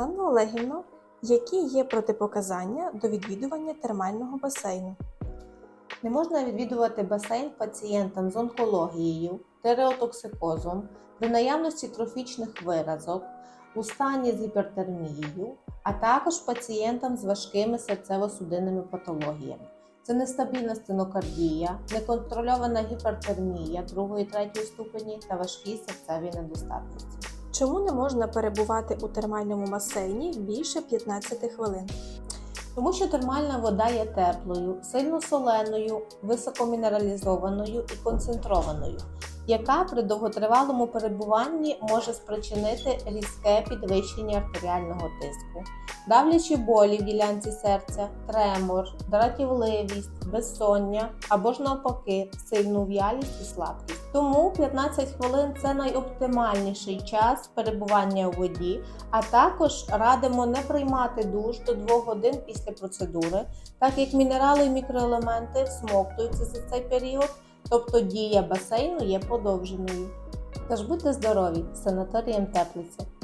Ганна Олегівна, які є протипоказання до відвідування термального басейну? Не можна відвідувати басейн пацієнтам з онкологією, тереотоксикозом, при наявності трофічних виразок, у стані з гіпертермією, а також пацієнтам з важкими серцево-судинними патологіями. Це нестабільна стенокардія, неконтрольована гіпертермія 2-3 ступені та важкі серцеві недостатності. Чому не можна перебувати у термальному басейні більше 15 хвилин? Тому що термальна вода є теплою, сильно соленою, високомінералізованою і концентрованою, яка при довготривалому перебуванні може спричинити різке підвищення артеріального тиску, давлячі болі в ділянці серця, тремор, дратівливість, безсоння або ж навпаки сильну в'ялість і слабкість. Тому 15 хвилин це найоптимальніший час перебування у воді, а також радимо не приймати душ до 2 годин після процедури, так як мінерали і мікроелементи всмоктуються за цей період, тобто дія басейну є подовженою. Тож будьте здорові санаторієм Теплиця.